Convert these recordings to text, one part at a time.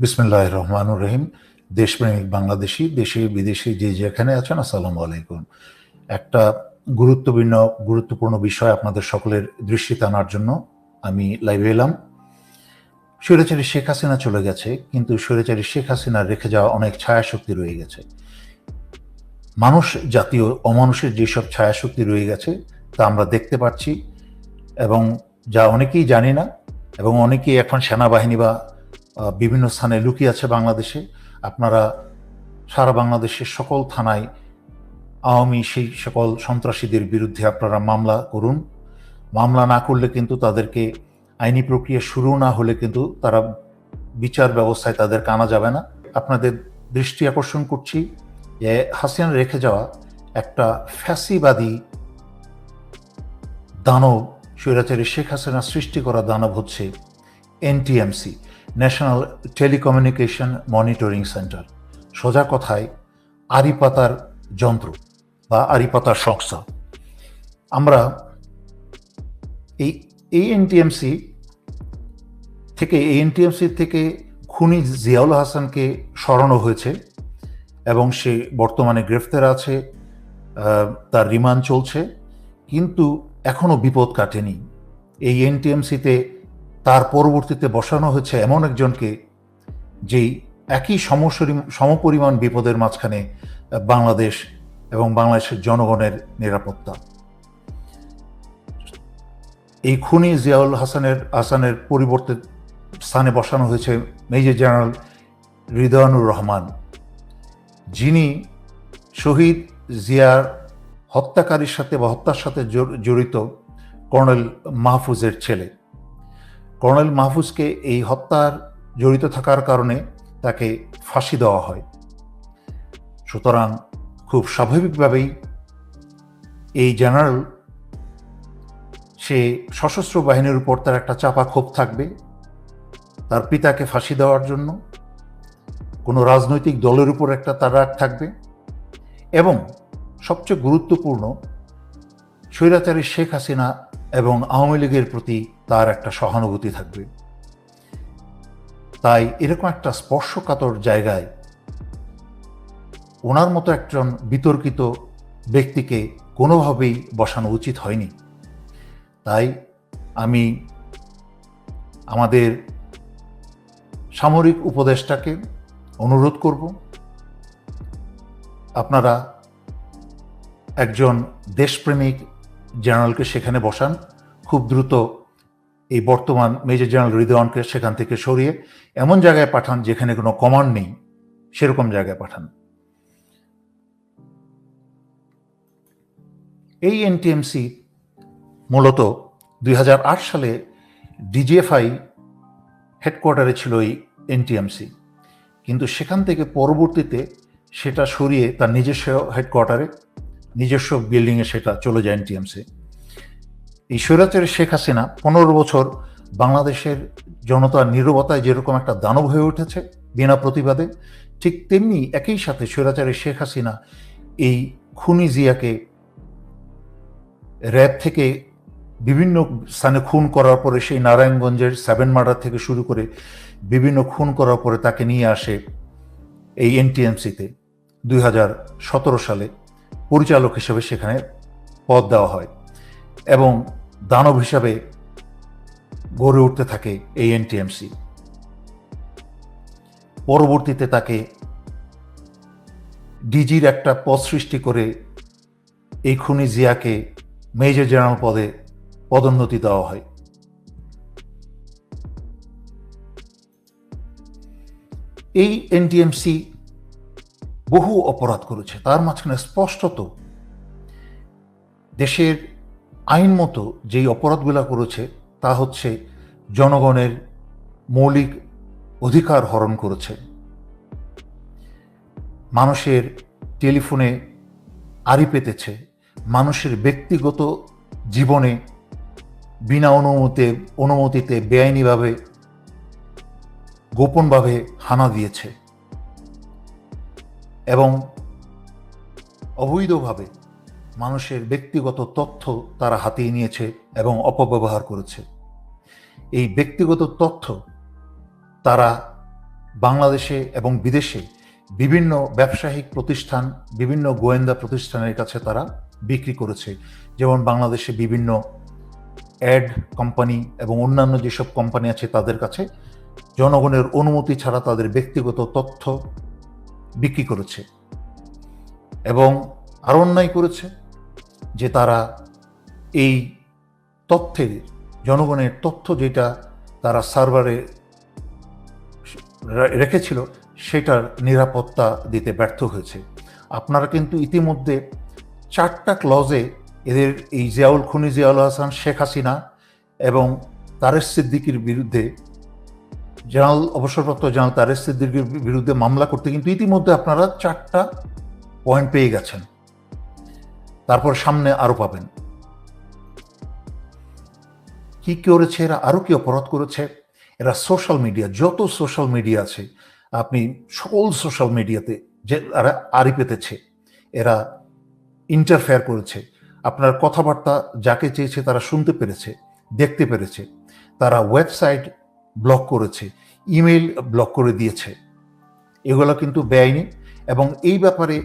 বিসমুল্লাহ রহমানুর রহিম। দেশপ্রেমিক বাংলাদেশি, দেশে বিদেশে যে যেখানে আছেন, আসসালামু আলাইকুম। একটা গুরুত্বপূর্ণ গুরুত্বপূর্ণ বিষয় আপনাদের সকলের দৃষ্টিতে আনার জন্য আমি লাইভে এলাম। স্বৈরাচারী শেখ হাসিনা চলে গেছে, কিন্তু স্বৈরাচারী শেখ হাসিনার রেখে যাওয়া অনেক ছায়াশক্তি রয়ে গেছে। মানুষ, জাতীয় অমানুষের যেসব ছায়াশক্তি রয়ে গেছে, তা আমরা দেখতে পাচ্ছি এবং যা অনেকেই জানি না এবং অনেকেই এখন সেনাবাহিনী বা বিভিন্ন স্থানে লুকিয়ে আছে বাংলাদেশে। আপনারা সারা বাংলাদেশের সকল থানায় আওয়ামী সেই সকল সন্ত্রাসীদের বিরুদ্ধে আপনারা মামলা করুন। মামলা না করলে কিন্তু তাদেরকে আইনি প্রক্রিয়া শুরু না হলে কিন্তু তারা বিচার ব্যবস্থায় তাদের কানা যাবে না। আপনাদের দৃষ্টি আকর্ষণ করছি যে হাসিনা রেখে যাওয়া একটা ফ্যাসিবাদী দানব, স্বৈরাচারী শেখ হাসিনা সৃষ্টি করা দানব হচ্ছে NTMC. National telecommunication monitoring centre সোজা কথায় আরিপাতার যন্ত্র বা আরিপাতার সংস্থা। আমরা এই এই এনটিএমসি থেকে এই এনটিএমসি থেকে খুনি জিয়াউল হাসানকে সরানো হয়েছে এবং সে বর্তমানে গ্রেফতার আছে তার রিমান্ড চলছে, কিন্তু এখনও বিপদ কাটেনি। এই এনটিএমসিতে তার পরবর্তীতে বসানো হয়েছে এমন একজনকে যেই একই সমসরি, সমপরিমাণ বিপদের মাঝখানে বাংলাদেশ এবং বাংলাদেশের জনগণের নিরাপত্তা। এই খুনি জিয়াউল হাসানের হাসানের পরিবর্তে স্থানে বসানো হয়েছে মেজর জেনারেল হৃদয়ানুর রহমান। যিনি শহীদ জিয়ার হত্যাকারীর সাথে বা হত্যার সাথে জড়- জড়িত কর্নেল মাহফুজের ছেলে। কর্নেল মাহফুজকে এই হত্যার জড়িত থাকার কারণে তাকে ফাঁসি দেওয়া হয়। সুতরাং খুব স্বাভাবিকভাবেই এই জেনারেল, সে সশস্ত্র বাহিনীর উপর তার একটা চাপা ক্ষোভ থাকবে। তার পিতাকে ফাঁসি দেওয়ার জন্য কোনো রাজনৈতিক দলের উপর একটা তার রাগ থাকবে। এবং সবচেয়ে গুরুত্বপূর্ণ, স্বৈরাচারী শেখ হাসিনা এবং আওয়ামী লীগের প্রতি তার একটা সহানুভূতি থাকবে। তাই এরকম একটা স্পর্শকাতর জায়গায় ওনার মতো একজন বিতর্কিত ব্যক্তিকে কোনোভাবেই বসানো উচিত হয়নি। তাই আমি আমাদের সামরিক উপদেষ্টাকে অনুরোধ করব, আপনারা একজন দেশপ্রেমিক জেনারেলকে সেখানে বসান। খুব দ্রুত এই বর্তমান মেজর জেনারেল হৃদয়নকে সেখান থেকে সরিয়ে এমন জায়গায় পাঠান যেখানে কোনো কমান্ড নেই। সেরকম জায়গায় পাঠান। এই এনটিএমসি মূলত দুই হাজার আট সালে ডিজিএফআই হেডকোয়ার্টারে ছিল এই এনটিএমসি। কিন্তু সেখান থেকে পরবর্তীতে সেটা সরিয়ে তার নিজস্ব হেডকোয়ার্টারে নিজস্ব বিল্ডিংয়ে সেটা চলে যায় এনটিএমসি এই স্বৈরাচারী শেখ হাসিনা পনেরো বছর বাংলাদেশের জনতার নিরবতায় যেরকম একটা দানব হয়ে উঠেছে বিনা প্রতিবাদে, ঠিক তেমনি একই সাথে স্বৈরাচারী শেখ হাসিনা এই খুনি জিয়াকে র্যাব থেকে বিভিন্ন স্থানে খুন করার পরে সেই নারায়ণগঞ্জের সেভেন মার্ডার থেকে শুরু করে বিভিন্ন খুন করার পরে তাকে নিয়ে আসে এই এনটিএমসিতে দুই হাজার সতেরো সালে। পরিচালক হিসেবে সেখানে পদ দেওয়া হয় এবং দানব হিসাবে গড়ে উঠতে থাকে এই এনটিএমসি পরবর্তীতে তাকে ডিজির একটা পদ সৃষ্টি করে এই খুনি জিয়াকে মেজর জেনারেল পদে পদোন্নতি দেওয়া হয়। এই এনটিএমসি বহু অপরাধ করেছে। তার মাঝখানে স্পষ্টত দেশের আইন মতো যেই অপরাধগুলো করেছে, তা হচ্ছে জনগণের মৌলিক অধিকার হরণ করেছে। মানুষের টেলিফোনে আড়ি পেতেছে, মানুষের ব্যক্তিগত জীবনে বিনা অনুমতি, অনুমতিতে বেআইনিভাবে, গোপনভাবে হানা দিয়েছে। এবং অবৈধভাবে মানুষের ব্যক্তিগত তথ্য তারা হাতিয়ে নিয়েছে এবং অপব্যবহার করেছে। এই ব্যক্তিগত তথ্য তারা বাংলাদেশে এবং বিদেশে বিভিন্ন ব্যবসায়িক প্রতিষ্ঠান, বিভিন্ন গোয়েন্দা প্রতিষ্ঠানের কাছে তারা বিক্রি করেছে। যেমন বাংলাদেশে বিভিন্ন অ্যাড কোম্পানি এবং অন্যান্য যেসব কোম্পানি আছে তাদের কাছে জনগণের অনুমতি ছাড়া তাদের ব্যক্তিগত তথ্য বিক্রি করেছে এবং আরও অন্যায় করেছে যে তারা এই তথ্যের, জনগণের তথ্য যেটা তারা সার্ভারে রেখেছিল সেটার নিরাপত্তা দিতে ব্যর্থ হয়েছে। আপনারা কিন্তু ইতিমধ্যে চারটা ক্লজে এদের এই জিয়াউল, খুনি জিয়াউল হাসান, শেখ হাসিনা এবং তারেক সিদ্দিকির বিরুদ্ধে জেনারেল, অবসরপ্রাপ্ত জেনারেল তারেক সিদ্দিকির বিরুদ্ধে মামলা করতে কিন্তু ইতিমধ্যে আপনারা চারটা পয়েন্ট পেয়ে গেছেন। তারপর সামনে আরও পাবেন। কি করেছে এরা? আরও কি অপরাধ করেছে? এরা সোশ্যাল মিডিয়া যত সোশ্যাল মিডিয়া আছে, আপনি সকল সোশ্যাল মিডিয়াতে যে এরা আড়ি পেতেছে, এরা ইন্টারফেয়ার করেছে। আপনার কথাবার্তা যাকে চেয়েছে তারা শুনতে পেরেছে, দেখতে পেরেছে। তারা ওয়েবসাইট ব্লক করেছে ইমেল ব্লক করে দিয়েছে। এগুলো কিন্তু বেআইনি এবং এই ব্যাপারে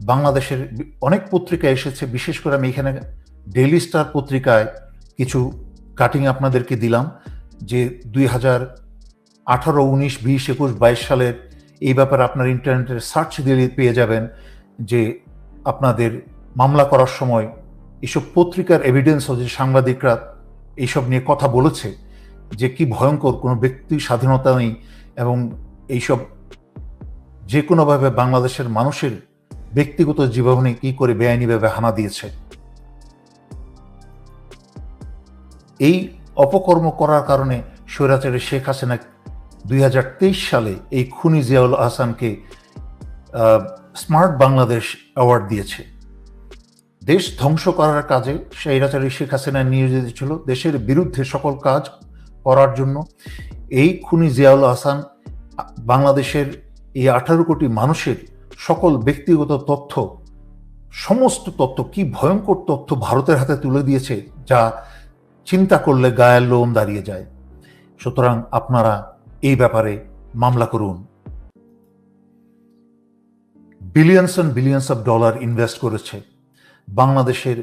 বাংলাদেশের অনেক পত্রিকা এসেছে, বিশেষ করে আমি এখানে ডেইলি স্টার পত্রিকায় কিছু কাটিং আপনাদেরকে দিলাম যে দুই হাজার আঠারো, উনিশ, বিশ, একুশ, বাইশ সালের এই ব্যাপারে আপনার ইন্টারনেটের সার্চ দিলে পেয়ে যাবেন যে আপনাদের মামলা করার সময় এসব পত্রিকার এভিডেন্স যে সাংবাদিকরা এইসব নিয়ে কথা বলেছে। যে কি ভয়ঙ্কর, কোনো ব্যক্তি স্বাধীনতা নেই এবং এইসব যে কোনোভাবে বাংলাদেশের মানুষের ব্যক্তিগত জীবনে কি করে বেআইনিভাবে হানা দিয়েছে। এই অপকর্ম করার কারণে স্বৈরাচারী শেখ হাসিনা দুই হাজার তেইশ সালে এই খুনি জিয়াউল আহসানকে স্মার্ট বাংলাদেশ অ্যাওয়ার্ড দিয়েছে। দেশ ধ্বংস করার কাজে স্বৈরাচারী শেখ হাসিনা নিয়োজিত ছিল। দেশের বিরুদ্ধে সকল কাজ করার জন্য। এই খুনি জিয়াউল আহসান বাংলাদেশের এই আঠারো কোটি মানুষের সকল ব্যক্তিগত তথ্য, সমস্ত তথ্য, কি ভয়ঙ্কর তথ্য ভারতের হাতে তুলে দিয়েছে, যা চিন্তা করলে গায়ের লোম দাঁড়িয়ে যায়। সুতরাং আপনারা এই ব্যাপারে মামলা করুন। Billions and billions of dollar invest করেছে। বাংলাদেশের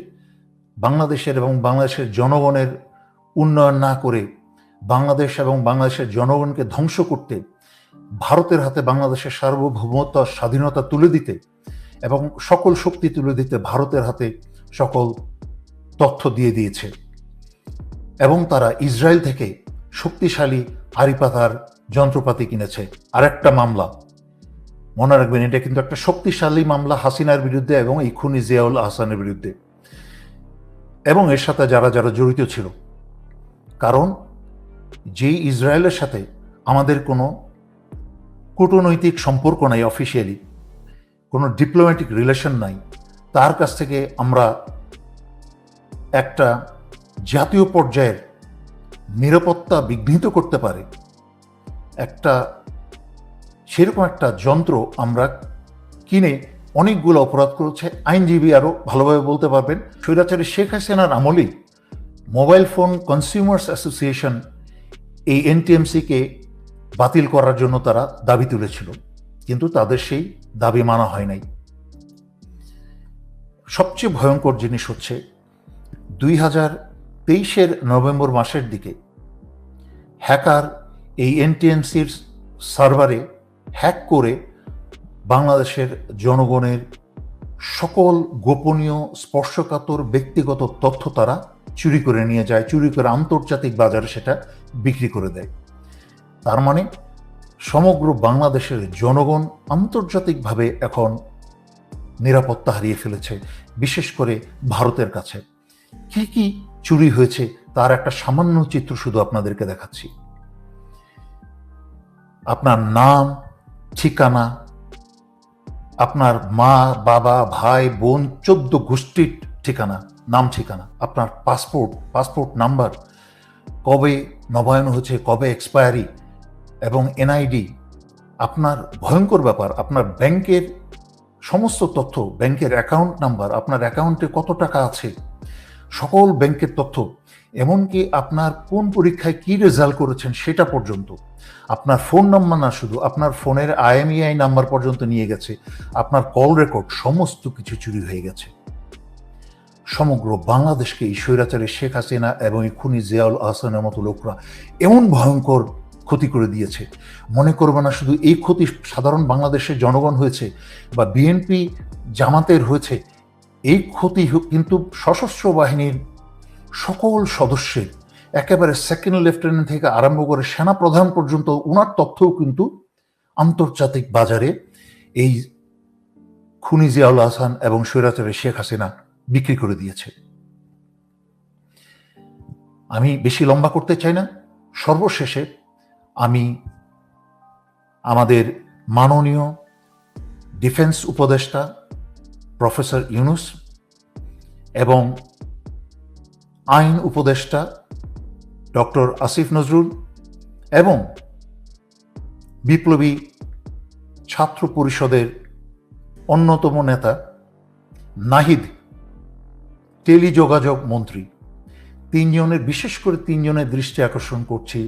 বাংলাদেশের এবং বাংলাদেশের জনগণের উন্নয়ন না করে বাংলাদেশ এবং বাংলাদেশের জনগণকে ধ্বংস করতে, ভারতের হাতে বাংলাদেশের সার্বভৌমত্ব স্বাধীনতা তুলে দিতে এবং সকল শক্তি তুলে দিতে ভারতের হাতে সকল তথ্য দিয়ে দিয়েছে। এবং তারা ইসরায়েল থেকে শক্তিশালী আরিপাতার যন্ত্রপাতি কিনেছে। আরেকটা মামলা। মনে রাখবেন, এটা কিন্তু একটা শক্তিশালী মামলা হাসিনার বিরুদ্ধে এবং এই খুনি জিয়াউল আহসানের বিরুদ্ধে। এবং এর সাথে যারা যারা জড়িত ছিল। কারণ যেই ইসরায়েলের সাথে আমাদের কোনো কূটনৈতিক সম্পর্ক নাই অফিসিয়ালি কোনো ডিপ্লোম্যাটিক রিলেশন নাই, তার কাছ থেকে আমরা একটা জাতীয় পর্যায়ের নিরাপত্তা বিঘ্নিত করতে পারে, একটা সেরকম একটা যন্ত্র আমরা কিনে অনেকগুলো অপরাধ করেছে, আইনজীবী আরও ভালোভাবে বলতে পারবেন। স্বৈরাচারী শেখ হাসিনার আমলেই মোবাইল ফোন কনজিউমার্স অ্যাসোসিয়েশন এই এনটিএমসিকে বাতিল করার জন্য তারা দাবি তুলেছিল, কিন্তু তাদের সেই দাবি মানা হয় নাই। সবচেয়ে ভয়ঙ্কর জিনিস হচ্ছে, দুই হাজার তেইশের নভেম্বর মাসের দিকে হ্যাকার এই এনটিএমসির সার্ভারে হ্যাক করে বাংলাদেশের জনগণের সকল গোপনীয় স্পর্শকাতর ব্যক্তিগত তথ্য তারা চুরি করে নিয়ে যায়, চুরি করে আন্তর্জাতিক বাজারে সেটা বিক্রি করে দেয়। তার মানে সমগ্র বাংলাদেশের জনগণ আন্তর্জাতিকভাবে এখন নিরাপত্তা হারিয়ে ফেলেছে, বিশেষ করে ভারতের কাছে। কি কি চুরি হয়েছে তার একটা সামান্য চিত্র শুধু আপনাদেরকে দেখাচ্ছি। আপনার নাম, ঠিকানা, আপনার মা, বাবা, ভাই, বোন, চোদ্দ গোষ্ঠীর ঠিকানা। নাম ঠিকানা, আপনার পাসপোর্ট পাসপোর্ট নাম্বার, কবে নবায়ন হয়েছে, কবে এক্সপায়ারি এবং এনআইডি আপনার ভয়ঙ্কর ব্যাপার, আপনার ব্যাংকের সমস্ত তথ্য, ব্যাংকের অ্যাকাউন্ট নাম্বার আপনার অ্যাকাউন্টে কত টাকা আছে, সকল ব্যাংকের তথ্য, এমনকি আপনার কোন পরীক্ষায় কি রেজাল্ট করেছেন সেটা পর্যন্ত, আপনার ফোন নাম্বার না শুধু, আপনার ফোনের আইএমইআই নাম্বার পর্যন্ত নিয়ে গেছে, আপনার কল রেকর্ড সমস্ত কিছু চুরি হয়ে গেছে। সমগ্র বাংলাদেশকে এই স্বৈরাচারী শেখ হাসিনা এবং এই খুনি জিয়াউল আহসানের মতো লোকরা এমন ভয়ঙ্কর ক্ষতি করে দিয়েছে। মনে করবে না শুধু এই ক্ষতি সাধারণ বাংলাদেশের জনগণ হয়েছে বা বিএনপি জামাতের হয়েছে। এই ক্ষতি কিন্তু সশস্ত্র বাহিনীর সকল সদস্যের একেবারে সেকেন্ড লেফটেন্যান্ট থেকে আরম্ভ করে সেনা প্রধান পর্যন্ত ওনার তথ্যও কিন্তু আন্তর্জাতিক বাজারে এই খুনি জিয়াউল হাসান এবং স্বৈরাচারী শেখ হাসিনা বিক্রি করে দিয়েছে। আমি বেশি লম্বা করতে চাই না। সর্বশেষে আমি আমাদের মাননীয় ডিফেন্স উপদেষ্টা প্রফেসর ইউনুস এবং আইন উপদেষ্টা ডক্টর আসিফ নজরুল এবং বিপ্লবী ছাত্র পরিষদের অন্যতম নেতা নাহিদ টেলিযোগাযোগ মন্ত্রী। তিনজনের, বিশেষ করে তিনজনের দৃষ্টি আকর্ষণ করছি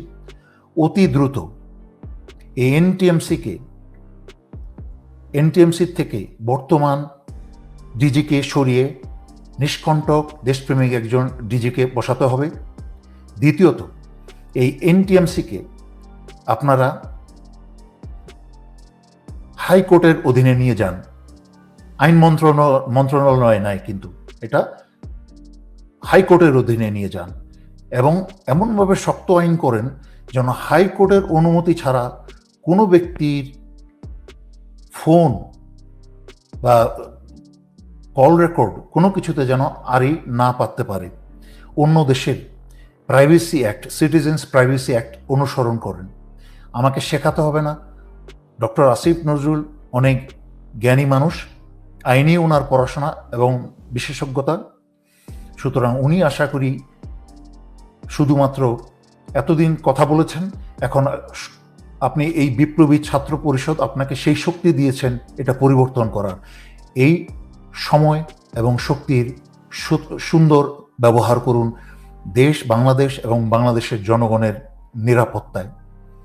অতি দ্রুত। এই এনটিএমসিকে, এনটিএমসির থেকে বর্তমান ডিজিকে সরিয়ে নিষ্কণ্টক দেশপ্রেমিক একজন ডিজিকে বসাতে হবে। দ্বিতীয়ত, এই এনটিএমসিকে আপনারা হাইকোর্টের অধীনে নিয়ে যান। আইন মন্ত্রণালয় মন্ত্রণালয় নাই কিন্তু এটা। হাইকোর্টের অধীনে নিয়ে যান এবং এমনভাবে শক্ত আইন করেন যেন হাইকোর্টের অনুমতি ছাড়া কোনো ব্যক্তির ফোন বা কল রেকর্ড কোনো কিছুতে যেন আরই না পাততে পারে। অন্য দেশের privacy act, citizens privacy act অনুসরণ করেন। আমাকে শেখাতে হবে না। ডক্টর আসিফ নজরুল অনেক জ্ঞানী মানুষ। আইনি ওনার পড়াশোনা এবং বিশেষজ্ঞতা সুতরাং উনি আশা করি শুধুমাত্র এতদিন কথা বলেছেন, এখন আপনি এই বিপ্লবী ছাত্র পরিষদ আপনাকে সেই শক্তি দিয়েছেন এটা পরিবর্তন করার। এই সময় এবং শক্তির সুন্দর ব্যবহার করুন দেশ, বাংলাদেশ এবং বাংলাদেশের জনগণের নিরাপত্তায়।